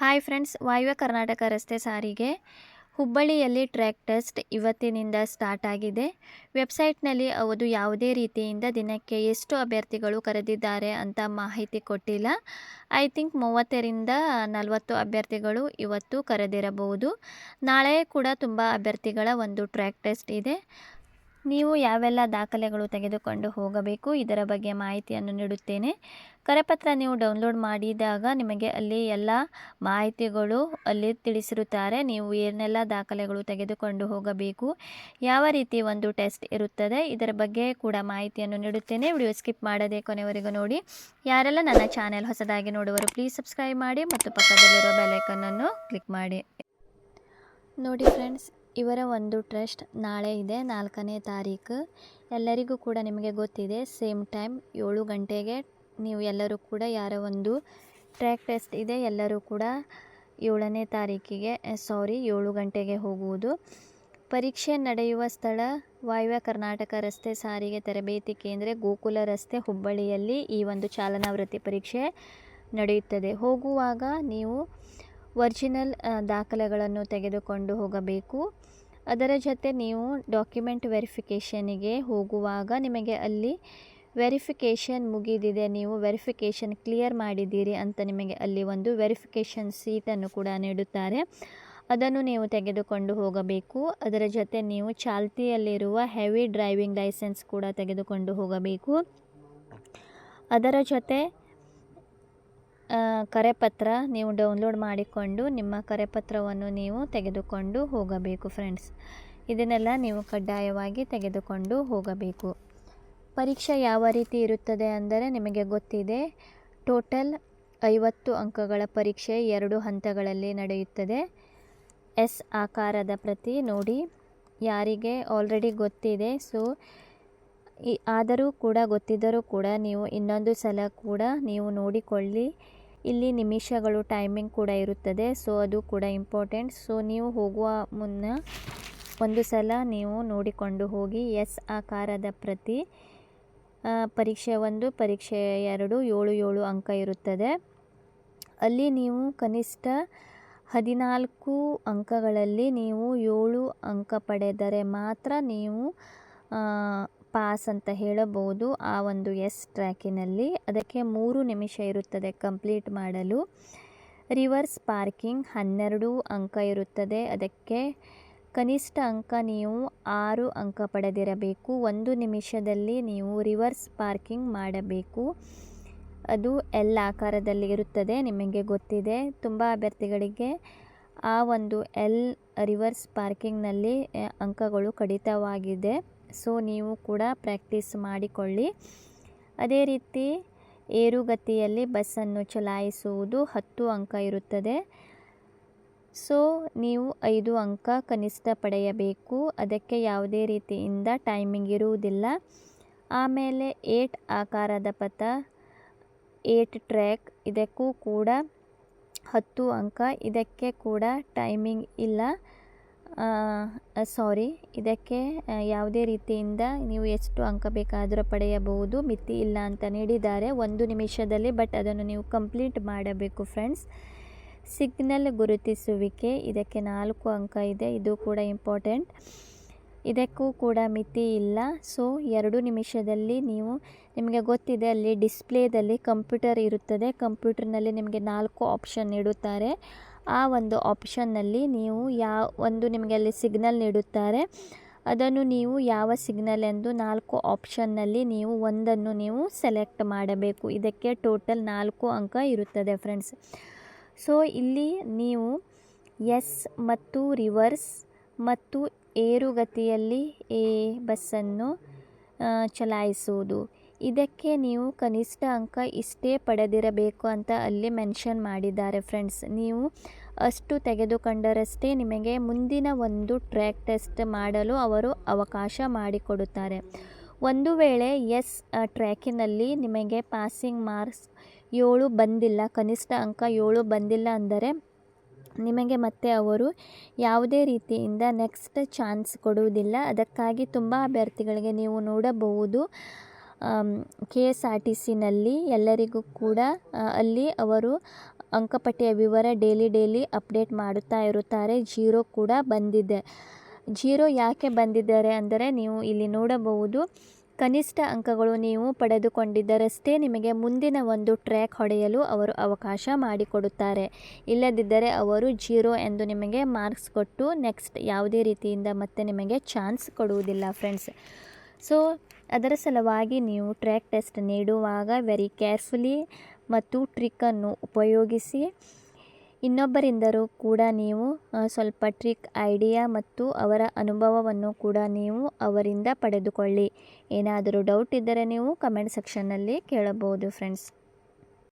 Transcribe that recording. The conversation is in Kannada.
ಹಾಯ್ ಫ್ರೆಂಡ್ಸ್ ವಾಯುವ್ಯ ಕರ್ನಾಟಕ ರಸ್ತೆ ಸಾರಿಗೆ. ಹುಬ್ಬಳ್ಳಿಯಲ್ಲಿ ಟ್ರ್ಯಾಕ್ ಟೆಸ್ಟ್ ಇವತ್ತಿನಿಂದ ಸ್ಟಾರ್ಟ್ ಆಗಿದೆ. ವೆಬ್ಸೈಟ್ನಲ್ಲಿ ಅವರು ಯಾವುದೇ ರೀತಿಯಿಂದ ದಿನಕ್ಕೆ ಎಷ್ಟು ಅಭ್ಯರ್ಥಿಗಳು ಕರೆದಿದ್ದಾರೆ ಅಂತ ಮಾಹಿತಿ ಕೊಟ್ಟಿಲ್ಲ. ಐ ಥಿಂಕ್ ಮೂವತ್ತರಿಂದ ನಲವತ್ತು ಅಭ್ಯರ್ಥಿಗಳು ಇವತ್ತು ಕರೆದಿರಬಹುದು. ನಾಳೆ ಕೂಡ ತುಂಬ ಅಭ್ಯರ್ಥಿಗಳ ಒಂದು ಟ್ರ್ಯಾಕ್ ಟೆಸ್ಟ್ ಇದೆ. ನೀವು ಯಾವೆಲ್ಲ ದಾಖಲೆಗಳು ತೆಗೆದುಕೊಂಡು ಹೋಗಬೇಕು ಇದರ ಬಗ್ಗೆ ಮಾಹಿತಿಯನ್ನು ನೀಡುತ್ತೇನೆ. ಕರೆಪತ್ರ ನೀವು ಡೌನ್ಲೋಡ್ ಮಾಡಿದಾಗ ನಿಮಗೆ ಅಲ್ಲಿ ಎಲ್ಲ ಮಾಹಿತಿಗಳು ಅಲ್ಲಿ ತಿಳಿಸಿರುತ್ತಾರೆ. ನೀವು ಏನೆಲ್ಲ ದಾಖಲೆಗಳು ತೆಗೆದುಕೊಂಡು ಹೋಗಬೇಕು, ಯಾವ ರೀತಿ ಒಂದು ಟೆಸ್ಟ್ ಇರುತ್ತದೆ ಇದರ ಬಗ್ಗೆ ಕೂಡ ಮಾಹಿತಿಯನ್ನು ನೀಡುತ್ತೇನೆ. ವಿಡಿಯೋ ಸ್ಕಿಪ್ ಮಾಡದೆ ಕೊನೆವರೆಗೂ ನೋಡಿ. ಯಾರೆಲ್ಲ ನನ್ನ ಚಾನೆಲ್ ಹೊಸದಾಗಿ ನೋಡುವರು, ಪ್ಲೀಸ್ ಸಬ್ಸ್ಕ್ರೈಬ್ ಮಾಡಿ ಮತ್ತು ಪಕ್ಕದಲ್ಲಿರೋ ಬೆಲೈಕನ್ನನ್ನು ಕ್ಲಿಕ್ ಮಾಡಿ. ನೋಡಿ ಫ್ರೆಂಡ್ಸ್ ಇವರ ಒಂದು ಟ್ರಸ್ಟ್ ನಾಳೆ ಇದೆ, ನಾಲ್ಕನೇ ತಾರೀಕು. ಎಲ್ಲರಿಗೂ ಕೂಡ ನಿಮಗೆ ಗೊತ್ತಿದೆ, ಸೇಮ್ ಟೈಮ್ ಏಳು ಗಂಟೆಗೆ ನೀವು ಎಲ್ಲರೂ ಕೂಡ ಯಾರ ಒಂದು ಟ್ರ್ಯಾಕ್ ಟೆಸ್ಟ್ ಇದೆ, ಎಲ್ಲರೂ ಕೂಡ ಏಳನೇ ತಾರೀಕಿಗೆ ಸಾರಿ, ಏಳು ಗಂಟೆಗೆ ಹೋಗುವುದು. ಪರೀಕ್ಷೆ ನಡೆಯುವ ಸ್ಥಳ ವಾಯುವ್ಯ ಕರ್ನಾಟಕ ರಸ್ತೆ ಸಾರಿಗೆ ತರಬೇತಿ ಕೇಂದ್ರ ಗೋಕುಲ ರಸ್ತೆ ಹುಬ್ಬಳ್ಳಿಯಲ್ಲಿ ಈ ಒಂದು ಚಾಲನಾ ವೃತ್ತಿ ಪರೀಕ್ಷೆ ನಡೆಯುತ್ತದೆ. ಹೋಗುವಾಗ ನೀವು ಒರಿಜಿನಲ್ ದಾಖಲೆಗಳನ್ನು ತೆಗೆದುಕೊಂಡು ಹೋಗಬೇಕು. ಅದರ ಜೊತೆ ನೀವು ಡಾಕ್ಯುಮೆಂಟ್ ವೆರಿಫಿಕೇಷನಿಗೆ ಹೋಗುವಾಗ ನಿಮಗೆ ಅಲ್ಲಿ ವೆರಿಫಿಕೇಷನ್ ಮುಗಿದಿದೆ, ನೀವು ವೆರಿಫಿಕೇಷನ್ ಕ್ಲಿಯರ್ ಮಾಡಿದ್ದೀರಿ ಅಂತ ನಿಮಗೆ ಅಲ್ಲಿ ಒಂದು ವೆರಿಫಿಕೇಷನ್ ಸೀಟನ್ನು ಕೂಡ ನೀಡುತ್ತಾರೆ. ಅದನ್ನು ನೀವು ತೆಗೆದುಕೊಂಡು ಹೋಗಬೇಕು. ಅದರ ಜೊತೆ ನೀವು ಚಾಲ್ತಿಯಲ್ಲಿರುವ ಹೆವಿ ಡ್ರೈವಿಂಗ್ ಲೈಸೆನ್ಸ್ ಕೂಡ ತೆಗೆದುಕೊಂಡು ಹೋಗಬೇಕು. ಅದರ ಜೊತೆ ಕರೆಪತ್ರ ನೀವು ಡೌನ್ಲೋಡ್ ಮಾಡಿಕೊಂಡು ನಿಮ್ಮ ಕರೆಪತ್ರವನ್ನು ನೀವು ತೆಗೆದುಕೊಂಡು ಹೋಗಬೇಕು ಫ್ರೆಂಡ್ಸ್ ಇದನ್ನೆಲ್ಲ ನೀವು ಕಡ್ಡಾಯವಾಗಿ ತೆಗೆದುಕೊಂಡು ಹೋಗಬೇಕು. ಪರೀಕ್ಷೆ ಯಾವ ರೀತಿ ಇರುತ್ತದೆ ಅಂದರೆ ನಿಮಗೆ ಗೊತ್ತಿದೆ ಟೋಟಲ್ ಐವತ್ತು ಅಂಕಗಳ ಪರೀಕ್ಷೆ ಎರಡು ಹಂತಗಳಲ್ಲಿ ನಡೆಯುತ್ತದೆ. ಎಸ್ ಆಕಾರದ ಪ್ರತಿ ನೋಡಿ, ಯಾರಿಗೆ ಆಲ್ರೆಡಿ ಗೊತ್ತಿದೆ ಸೊ ಆದರೂ ಕೂಡ, ಗೊತ್ತಿದ್ದರೂ ಕೂಡ ನೀವು ಇನ್ನೊಂದು ಸಲ ಕೂಡ ನೀವು ನೋಡಿಕೊಳ್ಳಿ. ಇಲ್ಲಿ ನಿಮಿಷಗಳು ಟೈಮಿಂಗ್ ಕೂಡ ಇರುತ್ತದೆ ಸೊ ಅದು ಕೂಡ ಇಂಪಾರ್ಟೆಂಟ್ ಸೊ ನೀವು ಹೋಗುವ ಮುನ್ನ ಒಂದು ಸಲ ನೀವು ನೋಡಿಕೊಂಡು ಹೋಗಿ ಎಸ್ ಆಕಾರದ ಪ್ರತಿ ಪರೀಕ್ಷೆ ಒಂದು, ಪರೀಕ್ಷೆ ಎರಡು, ಏಳು ಏಳು ಅಂಕ ಇರುತ್ತದೆ. ಅಲ್ಲಿ ನೀವು ಕನಿಷ್ಠ ಹದಿನಾಲ್ಕು ಅಂಕಗಳಲ್ಲಿ ನೀವು ಏಳು ಅಂಕ ಪಡೆದರೆ ಮಾತ್ರ ನೀವು ಪಾಸ್ ಅಂತ ಹೇಳಬಹುದು ಆ ಒಂದು ಎಸ್ ಟ್ರ್ಯಾಕಿನಲ್ಲಿ. ಅದಕ್ಕೆ ಮೂರು ನಿಮಿಷ ಇರುತ್ತದೆ ಕಂಪ್ಲೀಟ್ ಮಾಡಲು. ರಿವರ್ಸ್ ಪಾರ್ಕಿಂಗ್ ಹನ್ನೆರಡು ಅಂಕ ಇರುತ್ತದೆ. ಅದಕ್ಕೆ ಕನಿಷ್ಠ ಅಂಕ ನೀವು ಆರು ಅಂಕ ಪಡೆದಿರಬೇಕು. ಒಂದು ನಿಮಿಷದಲ್ಲಿ ನೀವು ರಿವರ್ಸ್ ಪಾರ್ಕಿಂಗ್ ಮಾಡಬೇಕು. ಅದು ಎಲ್ ಆಕಾರದಲ್ಲಿ ಇರುತ್ತದೆ ನಿಮಗೆ ಗೊತ್ತಿದೆ. ತುಂಬ ಅಭ್ಯರ್ಥಿಗಳಿಗೆ ಆ ಒಂದು ಎಲ್ ರಿವರ್ಸ್ ಪಾರ್ಕಿಂಗ್ನಲ್ಲಿ ಅಂಕಗಳು ಕಡಿತವಾಗಿದೆ. ಸೊ ನೀವು ಕೂಡ ಪ್ರಾಕ್ಟೀಸ್ ಮಾಡಿಕೊಳ್ಳಿ. ಅದೇ ರೀತಿ ಏರುಗತಿಯಲ್ಲಿ ಬಸ್ಸನ್ನು ಚಲಾಯಿಸುವುದು ಹತ್ತು ಅಂಕ ಇರುತ್ತದೆ. ಸೊ ನೀವು ಐದು ಅಂಕ ಕನಿಷ್ಠ ಪಡೆಯಬೇಕು. ಅದಕ್ಕೆ ಯಾವುದೇ ರೀತಿಯಿಂದ ಟೈಮಿಂಗ್ ಇರುವುದಿಲ್ಲ. ಆಮೇಲೆ ಏಟ್ ಆಕಾರದ ಪಥ, ಏಟ್ ಟ್ರ್ಯಾಕ್, ಇದಕ್ಕೂ ಕೂಡ ಹತ್ತು ಅಂಕ. ಇದಕ್ಕೆ ಕೂಡ ಟೈಮಿಂಗ್ ಇಲ್ಲ. ಸಾರಿ ಇದಕ್ಕೆ ಯಾವುದೇ ರೀತಿಯಿಂದ ನೀವು ಎಷ್ಟು ಅಂಕ ಬೇಕಾದರೂ ಪಡೆಯಬಹುದು. ಮಿತಿ ಇಲ್ಲ ಅಂತ ನೀಡಿದ್ದಾರೆ. ಒಂದು ನಿಮಿಷದಲ್ಲಿ ಬಟ್ ಅದನ್ನು ನೀವು ಕಂಪ್ಲೀಟ್ ಮಾಡಬೇಕು ಫ್ರೆಂಡ್ಸ್ ಸಿಗ್ನಲ್ ಗುರುತಿಸುವಿಕೆ, ಇದಕ್ಕೆ ನಾಲ್ಕು ಅಂಕ ಇದೆ. ಇದು ಕೂಡ ಇಂಪಾರ್ಟೆಂಟ್ ಇದಕ್ಕೂ ಕೂಡ ಮಿತಿ ಇಲ್ಲ. ಸೊ ಎರಡು ನಿಮಿಷದಲ್ಲಿ ನೀವು, ನಿಮಗೆ ಗೊತ್ತಿದೆ, ಅಲ್ಲಿ ಡಿಸ್ಪ್ಲೇದಲ್ಲಿ ಕಂಪ್ಯೂಟರ್ ಇರುತ್ತದೆ. ಕಂಪ್ಯೂಟರ್ನಲ್ಲಿ ನಿಮಗೆ ನಾಲ್ಕು ಆಪ್ಷನ್ ನೀಡುತ್ತಾರೆ. ಆ ಒಂದು ಆಪ್ಷನ್ನಲ್ಲಿ ನೀವು ಯಾವ ಒಂದು ನಿಮಗೆ ಅಲ್ಲಿ ಸಿಗ್ನಲ್ ನೀಡುತ್ತಾರೆ. ಅದನ್ನು ನೀವು ಯಾವ ಸಿಗ್ನಲ್ ಎಂದು ನಾಲ್ಕು ಆಪ್ಷನ್ನಲ್ಲಿ ನೀವು ಒಂದನ್ನು ನೀವು ಸೆಲೆಕ್ಟ್ ಮಾಡಬೇಕು. ಇದಕ್ಕೆ ಟೋಟಲ್ ನಾಲ್ಕು ಅಂಕ ಇರುತ್ತದೆ ಫ್ರೆಂಡ್ಸ್. ಸೊ, ಇಲ್ಲಿ ನೀವು ಎಸ್ ಮತ್ತು ರಿವರ್ಸ್ ಮತ್ತು ಏರುಗತಿಯಲ್ಲಿ ಎ ಬಸ್ಸನ್ನು ಚಲಾಯಿಸುವುದು. ಇದಕ್ಕೆ ನೀವು ಕನಿಷ್ಠ ಅಂಕ ಇಷ್ಟೇ ಪಡೆದಿರಬೇಕು ಅಂತ ಅಲ್ಲಿ ಮೆನ್ಷನ್ ಮಾಡಿದ್ದಾರೆ ಫ್ರೆಂಡ್ಸ್. ನೀವು ಅಷ್ಟು ತೆಗೆದುಕೊಂಡರಷ್ಟೇ ನಿಮಗೆ ಮುಂದಿನ ಒಂದು ಟ್ರ್ಯಾಕ್ ಟೆಸ್ಟ್ ಮಾಡಲು ಅವರು ಅವಕಾಶ ಮಾಡಿಕೊಡುತ್ತಾರೆ. ಒಂದು ವೇಳೆ ಎಸ್ ಟ್ರ್ಯಾಕಿನಲ್ಲಿ ನಿಮಗೆ ಪಾಸಿಂಗ್ ಮಾರ್ಕ್ಸ್ ಏಳು ಬಂದಿಲ್ಲ, ಕನಿಷ್ಠ ಅಂಕ ಏಳು ಬಂದಿಲ್ಲ ಅಂದರೆ ನಿಮಗೆ ಮತ್ತೆ ಅವರು ಯಾವುದೇ ರೀತಿಯಿಂದ ನೆಕ್ಸ್ಟ್ ಚಾನ್ಸ್ ಕೊಡುವುದಿಲ್ಲ. ಅದಕ್ಕಾಗಿ ತುಂಬ ಅಭ್ಯರ್ಥಿಗಳಿಗೆ ನೀವು ನೋಡಬಹುದು. ಕೆ ಎಸ್ ಆರ್ ಟಿ ಸಿನಲ್ಲಿ ಎಲ್ಲರಿಗೂ ಕೂಡ ಅಲ್ಲಿ ಅವರು ಅಂಕಪಟ್ಟಿಯ ವಿವರ ಡೇಲಿ ಡೈಲಿ ಅಪ್ಡೇಟ್ ಮಾಡುತ್ತಾ ಇರುತ್ತಾರೆ. ಜೀರೋ ಕೂಡ ಬಂದಿದೆ. ಜೀರೋ ಯಾಕೆ ಬಂದಿದ್ದಾರೆ ಅಂದರೆ ನೀವು ಇಲ್ಲಿ ನೋಡಬಹುದು, ಕನಿಷ್ಠ ಅಂಕಗಳು ನೀವು ಪಡೆದುಕೊಂಡಿದ್ದರಷ್ಟೇ ನಿಮಗೆ ಮುಂದಿನ ಒಂದು ಟ್ರ್ಯಾಕ್ ಹೊಡೆಯಲು ಅವರು ಅವಕಾಶ ಮಾಡಿಕೊಡುತ್ತಾರೆ. ಇಲ್ಲದಿದ್ದರೆ ಅವರು ಜೀರೋ ಎಂದು ನಿಮಗೆ ಮಾರ್ಕ್ಸ್ ಕೊಟ್ಟು ನೆಕ್ಸ್ಟ್ ಯಾವುದೇ ರೀತಿಯಿಂದ ಮತ್ತೆ ನಿಮಗೆ ಚಾನ್ಸ್ ಕೊಡುವುದಿಲ್ಲ, ಫ್ರೆಂಡ್ಸ್. ಸೊ ಅದರ ಸಲುವಾಗಿ ನೀವು ಟ್ರ್ಯಾಕ್ ಟೆಸ್ಟ್ ನೀಡುವಾಗ ವೆರಿ ಕೇರ್ಫುಲಿ ಮತ್ತು ಟ್ರಿಕ್ಕನ್ನು ಉಪಯೋಗಿಸಿ. ಇನ್ನೊಬ್ಬರಿಂದರೂ ಕೂಡ ನೀವು ಸ್ವಲ್ಪ ಟ್ರಿಕ್ ಐಡಿಯಾ ಮತ್ತು ಅವರ ಅನುಭವವನ್ನು ಕೂಡ ನೀವು ಅವರಿಂದ ಪಡೆದುಕೊಳ್ಳಿ. ಏನಾದರೂ ಡೌಟ್ ಇದ್ದರೆ ನೀವು ಕಮೆಂಟ್ ಸೆಕ್ಷನ್ನಲ್ಲಿ ಕೇಳಬಹುದು ಫ್ರೆಂಡ್ಸ್